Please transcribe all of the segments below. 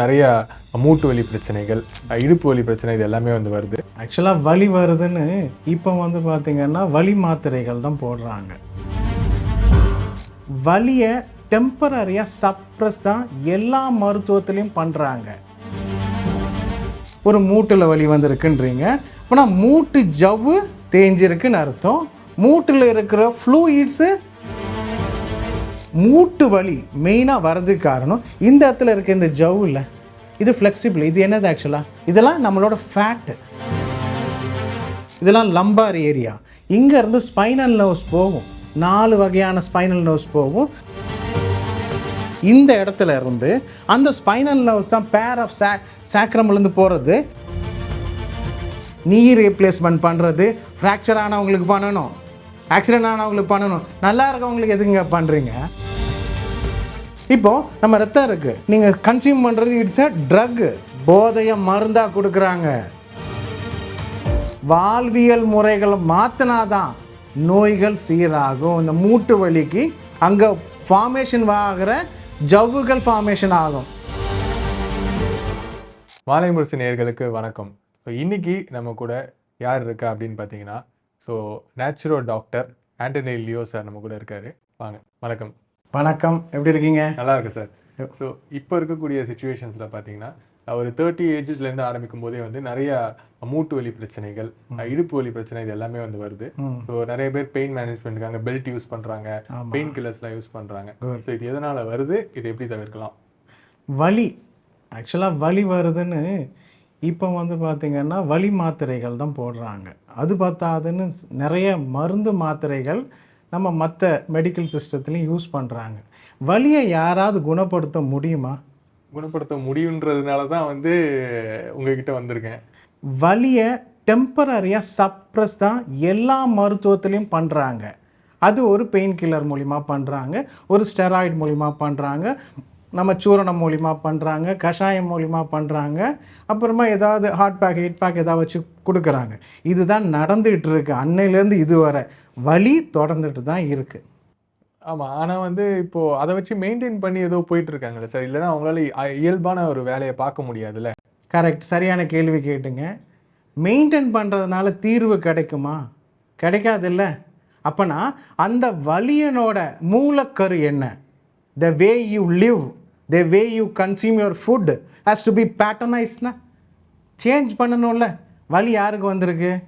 நிறைய மூட்டு வலி பிரச்சனைகள் இடுப்பு வலி பிரச்சனை இது எல்லாமே வந்து வருது. ஆக்சுவலாக வலி வருதுன்னு இப்போ வந்து பார்த்தீங்கன்னா வலி மாத்திரைகள் தான் போடுறாங்க. வலியை டெம்பரரியாக சப்ரஸ் தான் எல்லா மருத்துவத்திலையும் பண்ணுறாங்க ஒரு மூட்டில் வலி வந்திருக்குன்றீங்க. ஆனால் மூட்டு ஜவ்வு தேஞ்சிருக்குன்னு அர்த்தம். மூட்டில் இருக்கிற ஃப்ளூயிட்ஸு மூட்டு வலி மெயினாக வர்றதுக்கு காரணம் இந்த இடத்துல இருக்க இந்த ஜவ்வு இல்லை. இது ஃப்ளெக்சிபிள் இது என்னது ஆக்சுவலாக இதெல்லாம் நம்மளோட ஃபேட்டு இதெல்லாம் லம்பார் ஏரியா இங்கேருந்து ஸ்பைனல் நர்வ்ஸ் போகும். நாலு வகையான ஸ்பைனல் நர்வ்ஸ் போகும். இந்த இடத்துல இருந்து அந்த ஸ்பைனல் நர்வ்ஸ் தான் பேர் ஆஃப் சே சேக்ரம்லேருந்து போகிறது நீ ரீப்ளேஸ்மெண்ட் பண்ணுறது ஃப்ராக்சர் ஆனவங்களுக்கு பண்ணணும். ஆக்சிடென்ட் ஆனவங்களுக்கு பண்ணணும். நல்லா இருக்கவங்களுக்கு எதுங்க பண்ணுறீங்க இப்போது நம்ம ரத்தம் இருக்குது நீங்கள் கன்சியூம் பண்ணுறது இட்ஸ் அ ட்ரக் போதைய மருந்தாக கொடுக்குறாங்க. வாழ்வியல் முறைகளை மாற்றினாதான் நோய்கள் சீராகும். இந்த மூட்டு வலிக்கு அங்கே ஃபார்மேஷன் ஆகிற ஜவ்வுகள் ஃபார்மேஷன் ஆகும். மாலை முரசு நேர்களுக்கு வணக்கம். ஸோ இன்னைக்கு நம்ம கூட யார் இருக்கா அப்படின்னு பார்த்தீங்கன்னா so naturo doctor Antony Leo sir நம்ம கூட இருக்காரு. வாங்க வணக்கம். வணக்கம். எப்படி இருக்கீங்க? நல்லா இருக்கு சார் ஸோ இப்போ இருக்கக்கூடிய சுச்சுவேஷன்ஸில் பார்த்தீங்கன்னா ஒரு தேர்ட்டி ஏஜஸ்லேருந்து ஆரம்பிக்கும் போதே வந்து நிறைய மூட்டு வலி பிரச்சனைகள் இடுப்பு வலி பிரச்சனை இது எல்லாமே வந்து வருது. ஸோ நிறைய பேர் பெயின் மேனேஜ்மெண்ட்டுக்காக பெல்ட் யூஸ் பண்ணுறாங்க. பெயின் கில்லர்ஸ்லாம் யூஸ் பண்ணுறாங்க. ஸோ இது எதனால் வருது? இதை எப்படி தவிர்க்கலாம்? வலி. ஆக்சுவலாக வலி வருதுன்னு இப்போ வந்து பார்த்திங்கன்னா வலி மாத்திரைகள் தான் போடுறாங்க. அது பார்த்தாதுன்னு நிறைய மருந்து மாத்திரைகள் நம்ம மற்ற மெடிக்கல் சிஸ்டத்துலையும் யூஸ் பண்ணுறாங்க வலியை யாராவது குணப்படுத்த முடியுமா? குணப்படுத்த முடியுன்றதுனால தான் வந்து உங்ககிட்ட வந்திருக்கேன். வலியை டெம்பரரியாக சப்ரஸ் தான் எல்லா மருத்துவத்திலையும் பண்ணுறாங்க அது ஒரு பெயின் கில்லர் மூலிமா பண்ணுறாங்க ஒரு ஸ்டெராய்டு மூலிமா பண்ணுறாங்க நம்ம சூரணம் மூலிமா பண்ணுறாங்க கஷாயம் மூலிமா பண்ணுறாங்க அப்புறமா ஏதாவது ஹாட் பேக் ஹீட் பேக் ஏதாவது வச்சு கொடுக்குறாங்க. இதுதான் நடந்துகிட்டு இருக்கு அன்னையிலேருந்து இதுவரை. வலி தொடர்ந்துட்டு தான் இருக்குது ஆமாம் ஆனால் வந்து இப்போ அதை வச்சு மெயின்டைன் பண்ணி ஏதோ போயிட்டு இருக்காங்கல்ல சார்? இல்லைன்னா அவங்களால இயல்பான ஒரு வேலையை பார்க்க முடியாதுல்ல? கரெக்ட் சரியான கேள்வி கேட்டுங்க. மெயின்டைன் பண்ணுறதுனால தீர்வு கிடைக்குமா? கிடைக்காதுல்ல. அப்போனா அந்த வலியனோட மூலக்கரு என்ன? The way you live the way you consume your food has to be பேட்டர்னைஸ்னா change பண்ணணும்ல. வலி யாருக்கு வந்திருக்கு?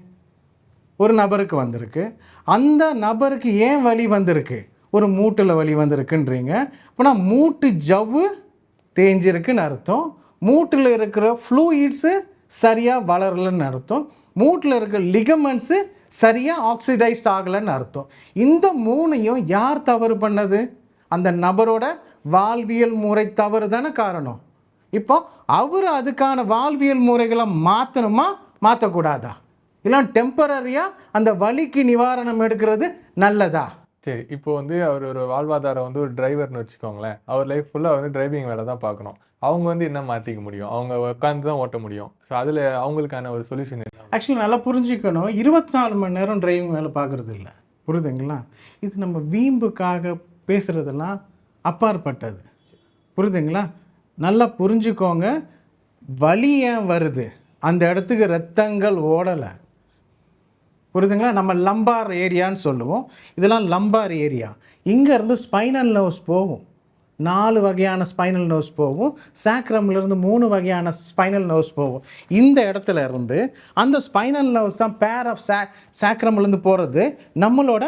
ஒரு நபருக்கு வந்திருக்கு. அந்த நபருக்கு ஏன் வழி வந்திருக்கு? ஒரு மூட்டில் வலி வந்திருக்குன்றீங்க. அப்போனா மூட்டு ஜவ்வு தேஞ்சிருக்குன்னு அர்த்தம். மூட்டில் இருக்கிற ஃப்ளூயிட்ஸு சரியாக வளரலன்னு அர்த்தம். மூட்டில் இருக்கிற லிகமெண்ட்ஸு சரியாக ஆக்சிடைஸ்ட் ஆகலைன்னு அர்த்தம். இந்த மூணையும் யார் தவறு பண்ணது? அந்த நபரோட வாழ்வியல் முறை தவறு தானே காரணம்? இப்போ அவர் அதுக்கான வாழ்வியல் முறைகளை மாற்றணுமா மாற்றக்கூடாதா இல்லை டெம்பரரியாக அந்த வலிக்கு நிவாரணம் எடுக்கிறது நல்லதா? சரி இப்போ வந்து அவர் ஒரு வாழ்வாதாரம் வந்து ஒரு டிரைவர்னு வச்சுக்கோங்களேன். அவர் லைஃப் ஃபுல்லாக வந்து டிரைவிங் வேலை தான் பார்க்கணும். அவங்க வந்து என்ன மாற்றிக்க முடியும்? அவங்க உட்காந்து தான் ஓட்ட முடியும். ஸோ அதில் அவங்களுக்கான ஒரு சொல்யூஷன் என்ன? ஆக்சுவலி நல்லா புரிஞ்சுக்கணும். இருபத்தி நாலு மணி நேரம் டிரைவிங் வேலை பார்க்குறது இல்லை. புரியுதுங்களா? இது நம்ம வீம்புக்காக பேசுகிறதெல்லாம் அப்பாற்பட்டது. புரியுதுங்களா? நல்லா புரிஞ்சுக்கோங்க. வலி ஏன் வருது? அந்த இடத்துக்கு ரத்தங்கள் ஓடலை. புரியுதுங்களா? நம்ம லம்பார் ஏரியான்னு சொல்லுவோம். இதெல்லாம் லம்பார் ஏரியா இங்கேருந்து ஸ்பைனல் நர்வ்ஸ் போகும். நாலு வகையான ஸ்பைனல் நர்வ்ஸ் போகும். சாக்ரம்லேருந்து மூணு வகையான ஸ்பைனல் நர்வ்ஸ் போகும். இந்த இடத்துல இருந்து அந்த ஸ்பைனல் நர்வ்ஸ் தான் பேர் ஆஃப் சே சாக்ரம்லேருந்து போகிறது நம்மளோட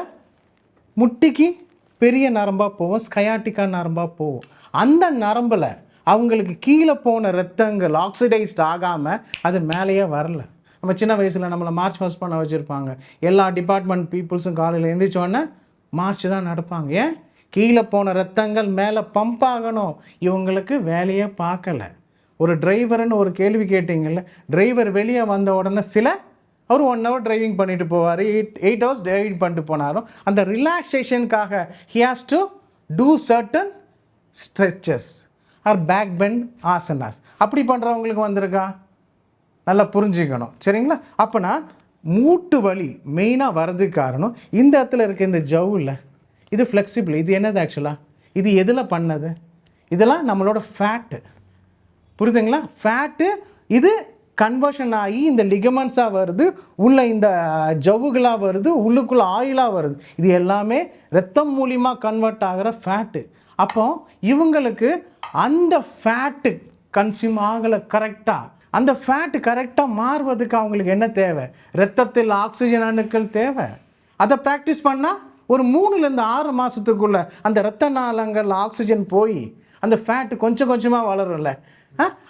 முட்டிக்கு பெரிய நரம்பாக போகும் ஸ்கயாட்டிக்கா நரம்பாக போகும் அந்த நரம்பில் அவங்களுக்கு கீழே போன ரத்தங்கள் ஆக்சிடைஸ்ட் ஆகாமல் அது மேலேயே வரல. நம்ம சின்ன வயசில் நம்மளை மார்ச் ஃபர்ஸ்ட் பண்ண வச்சுருப்பாங்க. எல்லா டிபார்ட்மெண்ட் பீப்புள்ஸும் காலையில் எழுந்திரிச்சோன்னே மார்ச் தான் நடப்பாங்க. ஏன்? கீழே போன ரத்தங்கள் மேலே பம்ப் ஆகணும். இவங்களுக்கு வேலையே பார்க்கல. ஒரு டிரைவருன்னு ஒரு கேள்வி கேட்டிங்கல்ல டிரைவர் வெளியே வந்த உடனே சில அவர் ஒன் ஹவர் டிரைவிங் பண்ணிட்டு போவார். எயிட் எயிட் ஹவர்ஸ் டிரைவிங் பண்ணிட்டு போனாலும் அந்த ரிலாக்ஸேஷனுக்காக he has to do certain stretches or back bend asanas அப்படி பண்ணுறவங்களுக்கு வந்திருக்கா? நல்லா புரிஞ்சுக்கணும். சரிங்களா? அப்போனா மூட்டு வலி மெயினாக வர்றதுக்கு காரணம் இந்த இடத்துல இருக்க இந்த ஜவ்வில் இது ஃப்ளெக்சிபிள் இது என்னது ஆக்சுவலாக இது எதில் பண்ணது? இதெல்லாம் நம்மளோட ஃபேட்டு புரியுதுங்களா? ஃபேட்டு இது கன்வர்ஷன் ஆகி இந்த லிகமெண்ட்ஸாக வருது உள்ளே இந்த ஜவ்வுகளாக வருது உள்ளுக்குள்ளே ஆயிலாக வருது. இது எல்லாமே ரத்தம் மூலிமா கன்வெர்ட் ஆகிற ஃபேட்டு அப்போ இவங்களுக்கு அந்த ஃபேட்டு கன்சியூம் ஆகலை கரெக்டாக அந்த ஃபேட்டு கரெக்டாக மாறுவதுக்கு அவங்களுக்கு என்ன தேவை? ரத்தத்தில் ஆக்சிஜன் அணுக்கள் தேவை. அதை ப்ராக்டிஸ் பண்ணால் ஒரு மூணுலேருந்து ஆறு மாதத்துக்குள்ளே அந்த ரத்த நாளங்கள் ஆக்சிஜன் போய் அந்த ஃபேட்டு கொஞ்சம் கொஞ்சமாக வளரும்ல.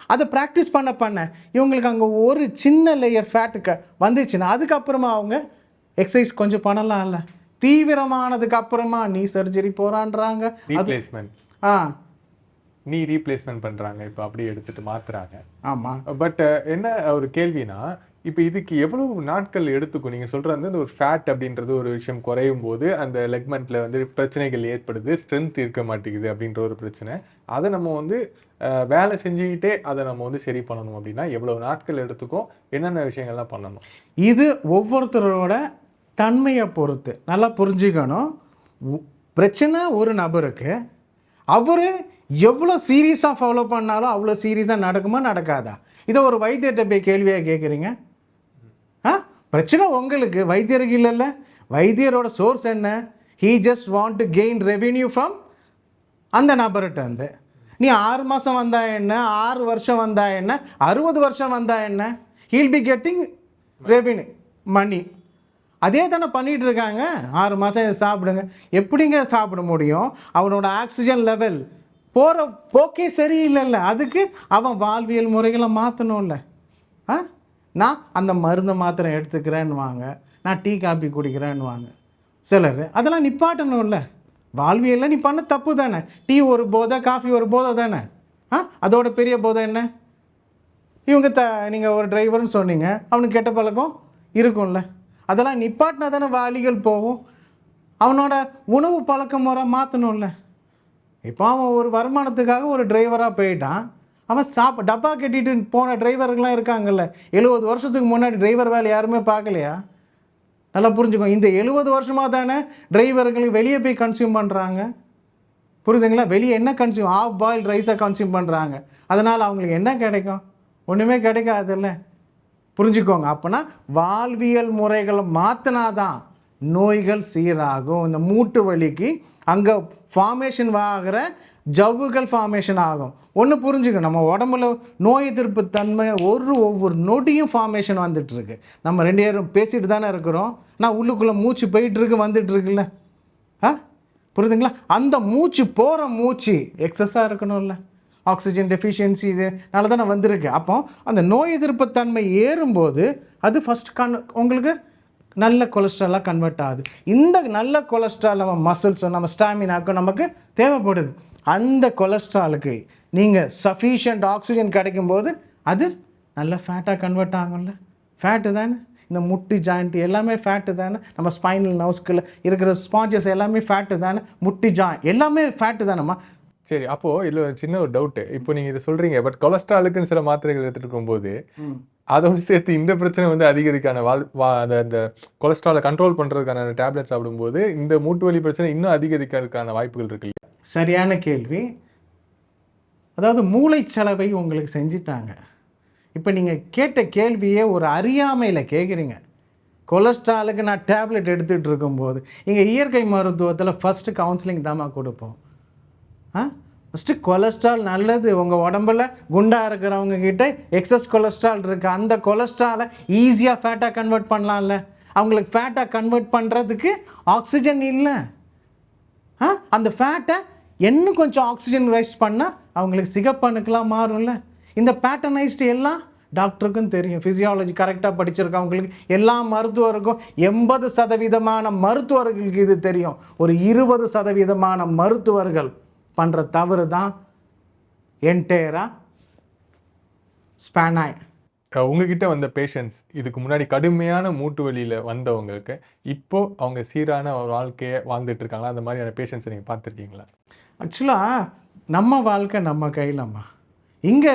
அதை ப்ராக்டிஸ் பண்ண பண்ண. இவங்களுக்கு அங்கே ஒரு சின்ன லேயர் ஃபேட்டுக்கு வந்துச்சுன்னா அதுக்கப்புறமா அவங்க எக்ஸசைஸ் கொஞ்சம் பண்ணலாம்ல. தீவிரமானதுக்கு அப்புறமா நீ சர்ஜரி போகிறான்றாங்க ரீப்ளேஸ்மெண்ட் ஆ. நீ ரீப்ளேஸ்மெண்ட் பண்றாங்க. இப்போ அப்படியே எடுத்துட்டு மாத்துறாங்க. ஆமாம் பட் என்ன ஒரு கேள்வினா இப்போ இதுக்கு எவ்வளவு நாட்கள் எடுத்துக்கும்? நீங்க வந்து அந்த ஒரு ஃபேட் அப்படின்றது ஒரு விஷயம் குறையும் போது அந்த லெக்மெண்ட்டில் வந்து பிரச்சனைகள் ஏற்படுது ஸ்ட்ரென்த் இருக்க மாட்டேங்குது அப்படின்ற ஒரு பிரச்சனை. அதை நம்ம வந்து வேலை செஞ்சுக்கிட்டே அதை நம்ம வந்து சரி பண்ணணும் அப்படின்னா எவ்வளவு நாட்கள் எடுத்துக்கும்? என்னென்ன விஷயங்கள்லாம் பண்ணணும்? இது ஒவ்வொருத்தரோட தன்மையை பொறுத்து. நல்லா புரிஞ்சுக்கணும். பிரச்சனை ஒரு நபருக்கு அவர் எவ்வளோ சீரியஸாக ஃபாலோ பண்ணாலும் அவ்வளோ சீரியஸாக நடக்குமா நடக்காதா? இதை ஒரு வைத்தியர்கிட்ட போய் கேள்வியாக கேட்குறீங்க? பிரச்சனை உங்களுக்கு? வைத்தியருக்கு இல்லைல்ல? வைத்தியரோட சோர்ஸ் என்ன? He just want to gain revenue from அந்த நபர்கிட்ட இருந்து. நீ ஆறு மாதம் வந்தா என்ன? ஆறு வருஷம் வந்தா என்ன? அறுபது வருஷம் வந்தா என்ன? He'll be getting revenue money அதே தானே பண்ணிகிட்டு இருக்காங்க. ஆறு மாதம் சாப்பிடுங்க. எப்படிங்க சாப்பிட முடியும்? அவனோட ஆக்சிஜன் லெவல் போகிற போக்கே சரியில்லைல்ல. அதுக்கு அவன் வாழ்வியல் முறைகளை மாற்றணும்ல நான் அந்த மருந்தை மாத்திரை எடுத்துக்கிறேன்னு வாங்க நான் டீ காப்பி குடிக்கிறேன்னு வாங்க சிலர் அதெல்லாம் நிப்பாட்டணும்ல வாழ்வியெல்லாம் நீ பண்ண தப்பு தானே. டீ ஒரு போதை காஃபி ஒரு போதை தானே. ஆ? அதோட பெரிய போதை என்ன? இவங்க த நீங்கள் ஒரு டிரைவர்னு சொன்னீங்க. அவனுக்கு கெட்ட பழக்கம் இருக்கும்ல. அதெல்லாம் நிப்பாட்டினா தானே வாலிகள் போகும். அவனோட உணவு பழக்க முறை மாற்றணும்ல இப்போ அவன் ஒரு வருமானத்துக்காக ஒரு டிரைவராக போயிட்டான். அவன் சாப்ப டப்பா கட்டிட்டு போன டிரைவர்கள்லாம் இருக்காங்கல்ல எழுபது வருஷத்துக்கு முன்னாடி டிரைவர் வேலை யாருமே பார்க்கலையா? நல்லா புரிஞ்சுக்கோ இந்த எழுபது வருஷமாக தானே டிரைவர்களுக்கு வெளியே போய் கன்சியூம் பண்ணுறாங்க புரியுதுங்களா? வெளியே என்ன கன்சியூம் ஆஃப் பாயில் ரைஸை கன்சியூம் பண்ணுறாங்க அதனால் அவங்களுக்கு என்ன கிடைக்கும்? ஒன்றுமே கிடைக்காதுல்ல. புரிஞ்சுக்கோங்க அப்போனா வாழ்வியல் முறைகளை மாற்றினாதான் நோய்கள் சீராகும். இந்த மூட்டு வலிக்கு அங்கே ஃபார்மேஷன் ஆகிற ஜவ்வுகள் ஃபார்மேஷன் ஆகும். ஒன்று புரிஞ்சுக்கணும். நம்ம உடம்புல நோய் எதிர்ப்பு தன்மை ஒரு ஒவ்வொரு நொடியும் ஃபார்மேஷன் வந்துட்டுருக்கு. நம்ம ரெண்டு பேரும் பேசிட்டு தானே இருக்கிறோம். நான் உள்ளுக்குள்ளே மூச்சு போயிட்டுருக்கு வந்துட்டுருக்குல்ல ஆ? புரியுதுங்களா? அந்த மூச்சு போகிற மூச்சு எக்ஸஸாக இருக்கணும்ல. ஆக்சிஜன் டெஃபிஷியன்சி இதனால தானே வந்திருக்கு. அப்போ அந்த நோய் எதிர்ப்பு தன்மை ஏறும்போது அது ஃபஸ்ட் கன் உங்களுக்கு நல்ல கொலஸ்ட்ராலாக கன்வெர்ட் ஆகுது. இந்த நல்ல கொலஸ்ட்ரால் நம்ம மசில்ஸோ நம்ம ஸ்டாமினாக்கும் நமக்கு தேவைப்படுது. அந்த கொலஸ்ட்ராலுக்கு நீங்கள் சஃபிஷியன்ட் ஆக்சிஜன் கிடைக்கும்போது அது நல்ல ஃபேட்டாக கன்வெர்ட் ஆகும்ல. ஃபேட்டு தானே? இந்த முட்டி ஜாயிண்ட் எல்லாமே ஃபேட்டு தானே? நம்ம ஸ்பைனல் நர்வ்ஸ்குள்ள இருக்கிற ஸ்பாஞ்சஸ் எல்லாமே ஃபேட்டு தானே? முட்டி ஜாயின் எல்லாமே ஃபேட்டு தானேம்மா. சரி அப்போ இதுல ஒரு சின்ன ஒரு டவுட் இப்போ நீங்க இதை சொல்றீங்க பட் கொலஸ்ட்ராலுக்குன்னு சில மாத்திரைகள் எடுத்துட்டு இருக்கும்போது அதோடு சேர்த்து இந்த பிரச்சனை வந்து அதிகரிக்கான வாழ் வா அந்த அந்த கொலஸ்ட்ராலை கண்ட்ரோல் பண்றதுக்கான டேப்லெட் சாப்பிடும்போது இந்த மூட்டு வலி பிரச்சனை இன்னும் அதிகரிக்கிறதுக்கான வாய்ப்புகள் இருக்கு சரியான கேள்வி. அதாவது மூளைச்சலவை உங்களுக்கு செஞ்சிட்டாங்க. இப்போ நீங்கள் கேட்ட கேள்வியே ஒரு அறியாமையில் கேட்குறீங்க கொலஸ்ட்ராலுக்கு நான் டேப்லெட் எடுத்துகிட்டு இருக்கும்போது இங்கே இயற்கை மருத்துவத்தில் ஃபஸ்ட்டு கவுன்சிலிங் தாம்மா கொடுப்போம். ஆ? ஃபஸ்ட்டு கொலஸ்ட்ரால் நல்லது. உங்கள் உடம்புல குண்டாக இருக்கிறவங்க கிட்ட எக்ஸஸ் கொலஸ்ட்ரால் இருக்குது அந்த கொலஸ்ட்ராலை ஈஸியாக ஃபேட்டாக கன்வெர்ட் பண்ணலாம்ல. அவங்களுக்கு ஃபேட்டாக கன்வெர்ட் பண்ணுறதுக்கு ஆக்சிஜன் இல்லை. ஆ? அந்த ஃபேட்டை இன்னும் கொஞ்சம் ஆக்சிஜன் ரைஸ் பண்ணால் அவங்களுக்கு சிகப்பணுக்கெலாம் மாறும்ல. இந்த பேட்டர்னைஸ்டு எல்லாம் டாக்டருக்கும் தெரியும். ஃபிசியாலஜி கரெக்டாக படிச்சிருக்கவங்களுக்கு எல்லா மருத்துவருக்கும் எண்பது சதவீதமான மருத்துவர்களுக்கு இது தெரியும். ஒரு இருபது சதவீதமான மருத்துவர்கள் பண்ணுற தவறு தான் என்டையராக ஸ்பேனாய் உங்ககிட்ட வந்த பேஷண்ட்ஸ் இதுக்கு முன்னாடி கடுமையான மூட்டு வழியில் வந்தவங்களுக்கு இப்போது அவங்க சீரான ஒரு வாழ்க்கையை வாழ்ந்துட்டு இருக்காங்களா? அந்த மாதிரியான பேஷண்ட்ஸ் நீங்கள் பார்த்துருக்கீங்களா? ஆக்சுவலாக நம்ம வாழ்க்கை நம்ம கையிலம்மா. இங்கே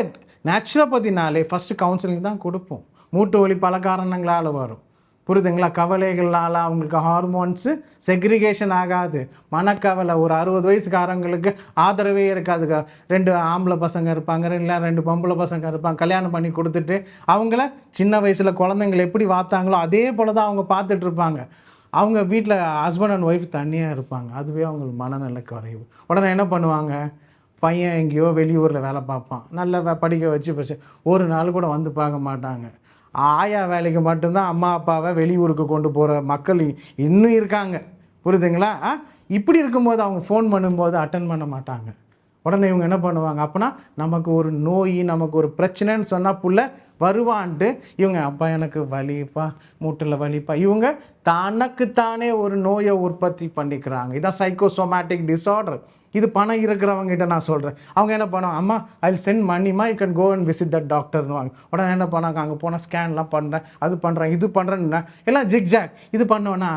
நேச்சுரோபதினாலே ஃபஸ்ட்டு கவுன்சிலிங் தான் கொடுப்போம். மூட்டு வலி பல காரணங்களால் வரும். புரிதுங்களா கவலைகளால் அவங்களுக்கு ஹார்மோன்ஸு செக்ரிகேஷன் ஆகாது. மனக்கவலை ஒரு அறுபது வயசுக்காரங்களுக்கு ஆதரவே இருக்காதுங்க ரெண்டு ஆம்பளை பசங்க இருப்பாங்க இல்லை ரெண்டு பொம்பளை பசங்க இருப்பாங்க கல்யாணம் பண்ணி கொடுத்துட்டு அவங்கள சின்ன வயசில் குழந்தைங்களை எப்படி பார்த்தாங்களோ அதே போல தான் அவங்க பார்த்துட்ருப்பாங்க அவங்க வீட்டில் ஹஸ்பண்ட் அண்ட் ஒய்ஃப் தனியாக இருப்பாங்க. அதுவே அவங்களுக்கு மனநல குறைவு உடனே என்ன பண்ணுவாங்க? பையன் எங்கேயோ வெளியூரில் வேலை பார்ப்பான். நல்லா படிக்க வச்சு வச்சு ஒரு நாள் கூட வந்து பார்க்க மாட்டாங்க. ஆயா வேலைக்கு மட்டும்தான் அம்மா அப்பாவை வெளியூருக்கு கொண்டு போகிற மக்கள் இன்னும் இருக்காங்க. புரியுதுங்களா? ஆ? இப்படி இருக்கும்போது அவங்க ஃபோன் பண்ணும்போது அட்டன் பண்ண மாட்டாங்க. உடனே இவங்க என்ன பண்ணுவாங்க? அப்போனா நமக்கு ஒரு நோய் நமக்கு ஒரு பிரச்சனைன்னு சொன்னால் புள்ள வருவான்ட்டு. இவங்க அப்பா எனக்கு வலிப்பா மூட்டில் வலிப்பா. இவங்க தனக்குத்தானே ஒரு நோயை உற்பத்தி பண்ணிக்கிறாங்க. இதான் சைக்கோசோமேட்டிக் டிஸார்டர் இது பணம் இருக்கிறவங்ககிட்ட நான் சொல்கிறேன் அவங்க என்ன பண்ணுவாங்க அம்மா I send மணிமா you can go and visit that டாக்டர்னுவாங்க உடனே என்ன பண்ணாங்க அங்கே போனால் ஸ்கேன்லாம் பண்ணுறேன் அது பண்ணுறேன் இது பண்ணுறேன்னு எல்லாம் ஜிக் ஜாக் இது பண்ணோன்னா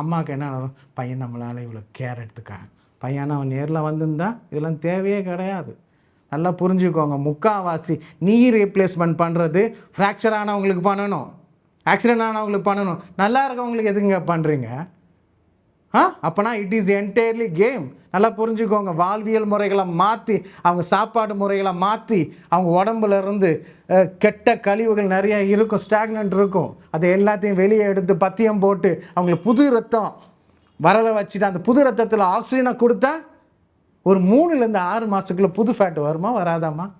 அம்மாவுக்கு என்ன பையன் நம்மளால் இவ்வளோ கேர் எடுத்துக்க பையன் அவன் நேரில் வந்திருந்தா இதெல்லாம் தேவையே கிடையாது. நல்லா புரிஞ்சுக்கோங்க. முக்காவாசி நீ ரீப்ளேஸ்மெண்ட் பண்ணுறது ஃப்ராக்சர் ஆனவங்களுக்கு பண்ணணும். ஆக்சிடென்ட் ஆனவங்களுக்கு பண்ணணும். நல்லா இருக்கவங்களுக்கு எதுங்க பண்ணுறீங்க ஆ? அப்போனா இட் இஸ் என்டையர்லி கேம் நல்லா புரிஞ்சுக்கோங்க. வாழ்வியல் முறைகளை மாற்றி அவங்க சாப்பாடு முறைகளை மாற்றி அவங்க உடம்புல இருந்து கெட்ட கழிவுகள் நிறைய இருக்கும். ஸ்டாக்னன்ட் இருக்கும். அதை எல்லாத்தையும் வெளியே எடுத்து பத்தியம் போட்டு அவங்களுக்கு புது ரத்தம் வரலை வச்சுட்டு அந்த புது ரத்தத்தில் ஆக்சிஜனை கொடுத்தா ஒரு மூணுலேருந்து ஆறு மாதத்துக்குள்ளே புது ஃபேட் வருமா வராதாம்மா?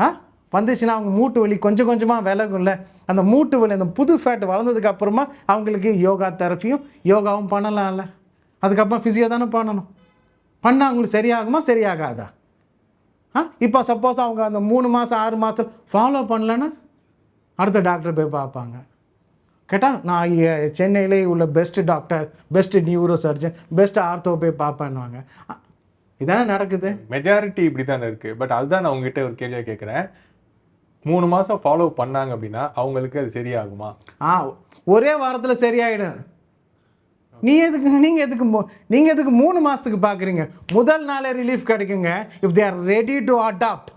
ஆ? வந்துச்சுன்னா அவங்க மூட்டு வலி கொஞ்சம் கொஞ்சமாக விலகும்ல. அந்த மூட்டு வலி அந்த புது ஃபேட் வளர்ந்ததுக்கு அப்புறமா அவங்களுக்கு யோகா தெரப்பியும் யோகாவும் பண்ணலாம்ல. அதுக்கப்புறம் ஃபிசியோ தானே பண்ணணும். பண்ணால் அவங்களுக்கு சரியாகுமா சரியாகாதா? ஆ? இப்போ சப்போஸ் அவங்க அந்த மூணு மாதம் ஆறு மாதம் ஃபாலோ பண்ணலன்னா அடுத்த டாக்டர் போய் பார்ப்பாங்க. கேட்டால் நான் சென்னையிலே உள்ள best doctor best neuro surgeon best ortho போய் பார்ப்பேன்னுவாங்க. இதானே நடக்குது? மெஜாரிட்டி இப்படி தானே இருக்கு. பட் அதுதான் நான் உங்ககிட்ட ஒரு கேள்வியை கேட்குறேன் மூணு மாசம் ஃபாலோ பண்ணாங்க அப்படின்னா அவங்களுக்கு அது சரியாகுமா? ஆ ஒரே வாரத்தில் சரியாயிடும். நீ எதுக்கு நீங்கள் எதுக்கு மூ- நீங்க எதுக்கு மூணு மாதத்துக்கு பார்க்குறீங்க முதல் நாளே ரிலீஃப் கிடைக்குங்க. If they are ready to adapt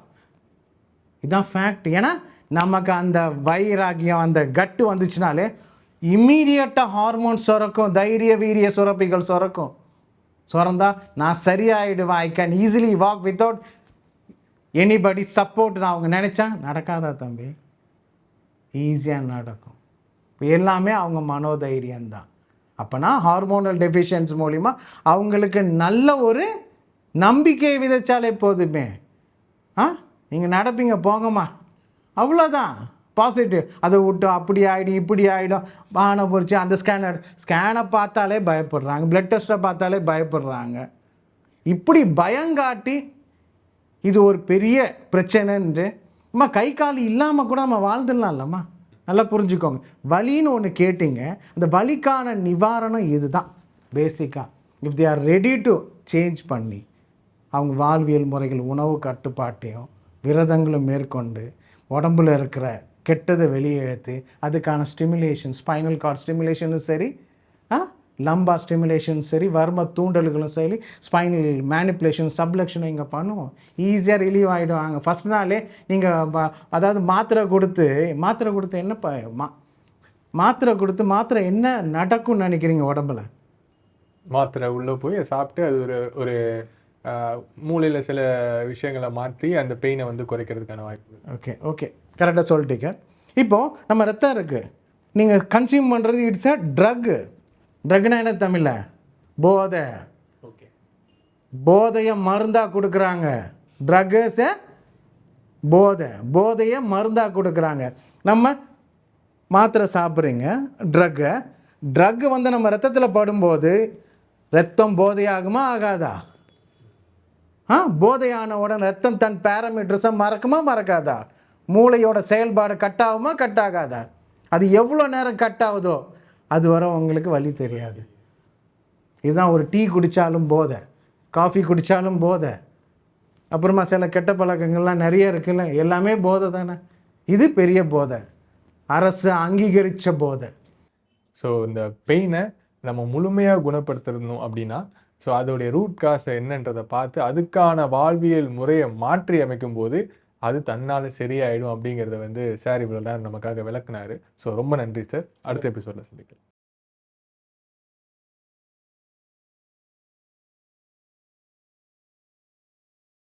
இதான் ஃபேக்ட் ஏன்னா நமக்கு அந்த வைராகியம் அந்த கட்டு வந்துச்சுனாலே இம்மீடியட்டாக ஹார்மோன் சுரக்கும் தைரிய வீரிய சுரப்பிகள் சுரக்கும். சுரந்தா நான் சரியாயிடுவேன். I can easily walk without anybody support நான் அவங்க நினச்சா நடக்காதா தம்பி? ஈஸியாக நடக்கும். இப்போ எல்லாமே அவங்க மனோதைரியம் தான் அப்போனா ஹார்மோனல் டெஃபிஷியன்ஸ் மூலிமா அவங்களுக்கு நல்ல ஒரு நம்பிக்கை விதைச்சாலே போதுமே. ஆ? நீங்கள் நடப்பீங்க போங்கம்மா. அவ்வளோதான் பாசிட்டிவ் அதை விட்டு அப்படி ஆகிடும் இப்படி ஆகிடும் பானை பொறிச்சு அந்த ஸ்கேனர் ஸ்கேனை பார்த்தாலே பயப்படுறாங்க. பிளட் டெஸ்ட்டை பார்த்தாலே பயப்படுறாங்க. இப்படி பயங்காட்டி இது ஒரு பெரிய பிரச்சனைன்று அம்மா கை கால் இல்லாமல் கூட நம்ம வாழ்ந்துடலாம்லம்மா. நல்லா புரிஞ்சுக்கோங்க. வலின்னு ஒன்று கேட்டிங்க. அந்த வலிக்கான நிவாரணம் இதுதான். பேசிக்காக if they are ready to change பண்ணி அவங்க வாழ்வியல் முறைகள் உணவு கட்டுப்பாட்டையும் விரதங்களும் மேற்கொண்டு உடம்புல இருக்கிற கெட்டதை வெளியே இழுத்து அதுக்கான ஸ்டிமுலேஷன் ஸ்பைனல் கார்ட் ஸ்டிமுலேஷனும் சரி ஆ? லம்பா ஸ்டிமுலேஷன் சரி வர்ம தூண்டல்களும் சரி ஸ்பைனல் மேனிப்புலேஷன் சப்லக்ஷனும் இங்கே பண்ணுவோம். ஈஸியாக ரிலீவ் ஆகிடுவாங்க ஃபஸ்ட் நாளே நீங்கள் அதாவது மாத்திரை கொடுத்து மாத்திரை கொடுத்து என்ன ப மா மாத்திரை கொடுத்து மாத்திரை என்ன நடக்கும்னு நினைக்கிறீங்க உடம்புல? மாத்திரை உள்ளே போய் சாப்பிட்டு அது ஒரு ஒரு மூளையில சில விஷயங்களை மாற்றி அந்த பெயினை வந்து குறைக்கிறதுக்கான வாய்ப்பு. ஓகே ஓகே கரெக்டாக சொல்லிட்டீங்க. இப்போது நம்ம ரத்தம் இருக்குது நீங்கள் கன்சியூம் பண்ணுறது இட்ஸ் அ ட்ரக்கு ட்ரக்னா என்ன தமிழில் போதை. ஓகே போதையை மருந்தாக கொடுக்குறாங்க. ட்ரக்ஸை போதை. போதையை மருந்தாக கொடுக்குறாங்க. நம்ம மாத்திரை சாப்பிட்றீங்க ட்ரக்கை ட்ரக்கு வந்து நம்ம ரத்தத்தில் படும்போது ரத்தம் போதையாகுமா ஆகாதா? ஆ போதையானவுடன் ரத்தம் தன் பேரமீட்டர்ஸை மறக்குமா மறக்காதா? மூளையோட செயல்பாடு கட் ஆகுமா கட் ஆகாதா அது எவ்வளோ நேரம் கட் ஆகுதோ அது வர உங்களுக்கு வழி தெரியாது. இதுதான் ஒரு டீ குடித்தாலும் போதை காஃபி குடித்தாலும் போதை. அப்புறமா சில கெட்ட பழக்கங்கள்லாம் நிறைய இருக்குல்ல எல்லாமே போதை தானே? இது பெரிய போதை. அரசு அங்கீகரித்த போதை. ஸோ இந்த பெயினை நம்ம முழுமையாக குணப்படுத்தணும் அப்படின்னா ஸோ அதோடைய ரூட் காசை என்னன்றதை பார்த்து அதுக்கான வாழ்வியல் முறையை மாற்றி அமைக்கும் போது அது தன்னால் சரியாயிடும் அப்படிங்கிறத வந்து சார் இவ்வளோ நேரம் நமக்காக விளக்குனாரு. ஸோ ரொம்ப நன்றி சார் அடுத்த எபிசோடில் சந்திக்கலாம்.